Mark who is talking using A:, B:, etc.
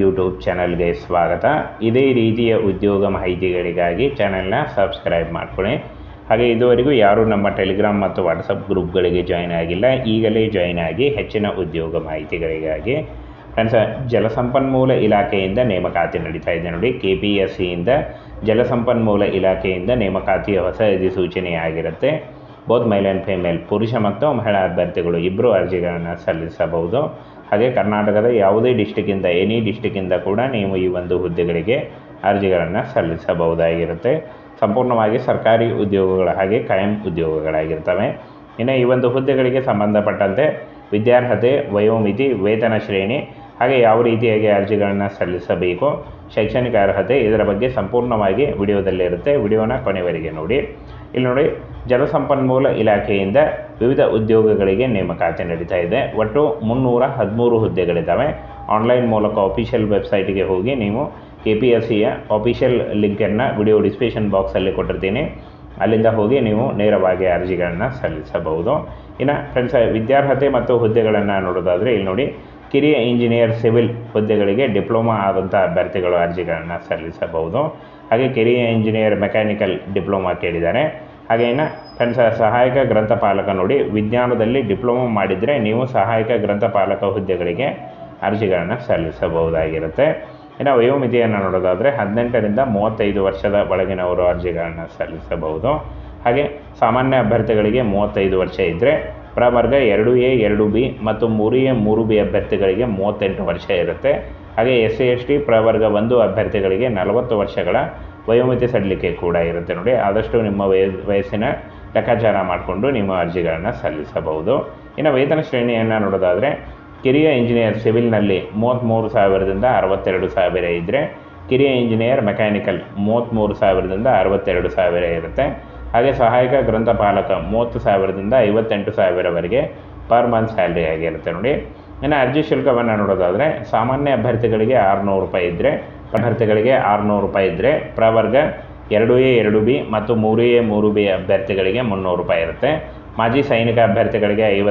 A: YouTube ಚಾನಲ್ಗೆ ಸ್ವಾಗತ. ಇದೇ ರೀತಿಯ ಉದ್ಯೋಗ ಮಾಹಿತಿಗಳಿಗಾಗಿ ಚಾನಲ್ನ ಸಬ್ಸ್ಕ್ರೈಬ್ ಮಾಡ್ಕೊಳ್ಳಿ. ಹಾಗೆ ಇದುವರೆಗೂ ಯಾರೂ ನಮ್ಮ ಟೆಲಿಗ್ರಾಮ್ ಮತ್ತು ವಾಟ್ಸಪ್ ಗ್ರೂಪ್ಗಳಿಗೆ ಜಾಯ್ನ್ ಆಗಿಲ್ಲ. ಈಗಲೇ ಜಾಯ್ನ್ ಆಗಿ ಹೆಚ್ಚಿನ ಉದ್ಯೋಗ ಮಾಹಿತಿಗಳಿಗಾಗಿ. ಫ್ರೆಂಡ್ಸ್ ಜಲಸಂಪನ್ಮೂಲ ಇಲಾಖೆಯಿಂದ ನೇಮಕಾತಿ ನಡೀತಾ ಇದೆ ನೋಡಿ. ಕೆ ಪಿ ಎಸ್ ಸಿಯಿಂದ ಜಲಸಂಪನ್ಮೂಲ ಇಲಾಖೆಯಿಂದ ನೇಮಕಾತಿಯ ಹೊಸ ಅಧಿಸೂಚನೆಯಾಗಿರುತ್ತೆ ಬೋತ್ ಮೇಲ್ ಆ್ಯಂಡ್ ಫಿಮೇಲ್ ಪುರುಷ ಮತ್ತು ಮಹಿಳಾ ಅಭ್ಯರ್ಥಿಗಳು ಇಬ್ಬರು ಅರ್ಜಿಗಳನ್ನು ಸಲ್ಲಿಸಬಹುದು. ಹಾಗೆ ಕರ್ನಾಟಕದ ಯಾವುದೇ ಡಿಸ್ಟಿಕ್ಕಿಂದ ಎನಿ ಡಿಸ್ಟಿಕ್ಕಿಂದ ಕೂಡ ನೀವು ಈ ಒಂದು ಹುದ್ದೆಗಳಿಗೆ ಅರ್ಜಿಗಳನ್ನು ಸಲ್ಲಿಸಬಹುದಾಗಿರುತ್ತೆ. ಸಂಪೂರ್ಣವಾಗಿ ಸರ್ಕಾರಿ ಉದ್ಯೋಗಗಳ ಹಾಗೆ ಕಾಯಂ ಉದ್ಯೋಗಗಳಾಗಿರ್ತವೆ. ಇನ್ನು ಈ ಒಂದು ಹುದ್ದೆಗಳಿಗೆ ಸಂಬಂಧಪಟ್ಟಂತೆ ವಿದ್ಯಾರ್ಹತೆ, ವಯೋಮಿತಿ, ವೇತನ ಶ್ರೇಣಿ ಹಾಗೆ ಯಾವ ರೀತಿಯಾಗಿ ಅರ್ಜಿಗಳನ್ನು ಸಲ್ಲಿಸಬೇಕು, ಶೈಕ್ಷಣಿಕ ಅರ್ಹತೆ ಇದರ ಬಗ್ಗೆ ಸಂಪೂರ್ಣವಾಗಿ ವಿಡಿಯೋದಲ್ಲಿರುತ್ತೆ ವಿಡಿಯೋನ ಕೊನೆವರೆಗೆ ನೋಡಿ. ಇಲ್ಲಿ ನೋಡಿ, ಜಲಸಂಪನ್ಮೂಲ ಇಲಾಖೆಯಿಂದ ವಿವಿಧ ಉದ್ಯೋಗಗಳಿಗೆ ನೇಮಕಾತಿ ನಡೀತಾ ಇದೆ. ಒಟ್ಟು ಮುನ್ನೂರ ಹದಿಮೂರು ಹುದ್ದೆಗಳಿದ್ದಾವೆ. ಆನ್ಲೈನ್ ಮೂಲಕ ಅಫಿಷಿಯಲ್ ವೆಬ್ಸೈಟ್ಗೆ ಹೋಗಿ ನೀವು ಕೆ ಪಿ ಎಸ್ ಸಿಯ ಅಫಿಷಿಯಲ್ ಲಿಂಕನ್ನು ವಿಡಿಯೋ ಡಿಸ್ಕ್ರಿಪ್ಷನ್ ಬಾಕ್ಸಲ್ಲಿ ಕೊಟ್ಟಿರ್ತೀನಿ. ಅಲ್ಲಿಂದ ಹೋಗಿ ನೀವು ನೇರವಾಗಿ ಅರ್ಜಿಗಳನ್ನು ಸಲ್ಲಿಸಬಹುದು. ಇನ್ನು ಫ್ರೆಂಡ್ಸ್ ವಿದ್ಯಾರ್ಹತೆ ಮತ್ತು ಹುದ್ದೆಗಳನ್ನು ನೋಡೋದಾದರೆ ಇಲ್ಲಿ ನೋಡಿ ಕಿರಿಯ ಇಂಜಿನಿಯರ್ ಸಿವಿಲ್ ಹುದ್ದೆಗಳಿಗೆ ಡಿಪ್ಲೊಮಾ ಆದಂಥ ಅಭ್ಯರ್ಥಿಗಳು ಅರ್ಜಿಗಳನ್ನು ಸಲ್ಲಿಸಬಹುದು. ಹಾಗೆ ಕಿರಿಯ ಇಂಜಿನಿಯರ್ ಮೆಕ್ಯಾನಿಕಲ್ ಡಿಪ್ಲೊಮಾ ಕೇಳಿದ್ದಾರೆ. ಹಾಗೆ ಇನ್ನು ಸಹಾಯಕ ಗ್ರಂಥಪಾಲಕ ನೋಡಿ, ವಿಜ್ಞಾನದಲ್ಲಿ ಡಿಪ್ಲೊಮಾ ಮಾಡಿದರೆ ನೀವು ಸಹಾಯಕ ಗ್ರಂಥಪಾಲಕ ಹುದ್ದೆಗಳಿಗೆ ಅರ್ಜಿಗಳನ್ನು ಸಲ್ಲಿಸಬಹುದಾಗಿರುತ್ತೆ. ಇನ್ನು ವಯೋಮಿತಿಯನ್ನು ನೋಡೋದಾದರೆ ಹದಿನೆಂಟರಿಂದ ಮೂವತ್ತೈದು ವರ್ಷದ ಒಳಗಿನವರು ಅರ್ಜಿಗಳನ್ನು ಸಲ್ಲಿಸಬಹುದು. ಹಾಗೆ ಸಾಮಾನ್ಯ ಅಭ್ಯರ್ಥಿಗಳಿಗೆ ಮೂವತ್ತೈದು ವರ್ಷ ಇದ್ದರೆ ಪ್ರವರ್ಗ ಎರಡು ಎ, ಎರಡು ಬಿ ಮತ್ತು ಮೂರು ಎ, ಮೂರು ಬಿ ಅಭ್ಯರ್ಥಿಗಳಿಗೆ ಮೂವತ್ತೆಂಟು ವರ್ಷ ಇರುತ್ತೆ. ಹಾಗೆ ಎಸ್ ಸಿ ಎಸ್ ಟಿ ಪ್ರವರ್ಗ ಒಂದು ಅಭ್ಯರ್ಥಿಗಳಿಗೆ ನಲವತ್ತು ವರ್ಷಗಳ ವಯೋಮಿತಿ ಸಡಲಿಕೆ ಕೂಡ ಇರುತ್ತೆ ನೋಡಿ. ಆದಷ್ಟು ನಿಮ್ಮ ವಯ ವಯಸ್ಸಿನ ಲೆಕ್ಕಾಚಾರ ಮಾಡಿಕೊಂಡು ನಿಮ್ಮ ಅರ್ಜಿಗಳನ್ನು ಸಲ್ಲಿಸಬಹುದು. ಇನ್ನು ವೇತನ ಶ್ರೇಣಿಯನ್ನು ನೋಡೋದಾದರೆ, ಕಿರಿಯ ಇಂಜಿನಿಯರ್ ಸಿವಿಲ್ನಲ್ಲಿ ಮೂವತ್ತ್ಮೂರು ಸಾವಿರದಿಂದ ಅರವತ್ತೆರಡು ಸಾವಿರ ಇದ್ದರೆ ಕಿರಿಯ ಇಂಜಿನಿಯರ್ ಮೆಕ್ಯಾನಿಕಲ್ ಮೂವತ್ತ್ಮೂರು ಸಾವಿರದಿಂದ ಅರವತ್ತೆರಡು ಸಾವಿರ ಇರುತ್ತೆ. ಹಾಗೆ ಸಹಾಯಕ ಗ್ರಂಥಪಾಲಕ ಮೂವತ್ತು ಸಾವಿರದಿಂದ ಐವತ್ತೆಂಟು ಸಾವಿರವರೆಗೆ ಪರ್ ಮಂತ್ ಸ್ಯಾಲ್ರಿ ಆಗಿರುತ್ತೆ ನೋಡಿ. ಇನ್ನು ಅರ್ಜಿ ಶುಲ್ಕವನ್ನು ನೋಡೋದಾದರೆ ಸಾಮಾನ್ಯ ಅಭ್ಯರ್ಥಿಗಳಿಗೆ ಆರುನೂರು ರೂಪಾಯಿ ಇದ್ದರೆ ಅಭ್ಯರ್ಥಿಗಳಿಗೆ ಆರುನೂರು ರೂಪಾಯಿ ಇದ್ದರೆ ಪ್ರವರ್ಗ ಎರಡು ಎ, ಎರಡು ಬಿ ಮತ್ತು ಮೂರು ಎ, ಮೂರು ಬಿ ಅಭ್ಯರ್ಥಿಗಳಿಗೆ ಮುನ್ನೂರು ರೂಪಾಯಿ ಇರುತ್ತೆ. ಮಾಜಿ ಸೈನಿಕ ಅಭ್ಯರ್ಥಿಗಳಿಗೆ ಐವತ್ತು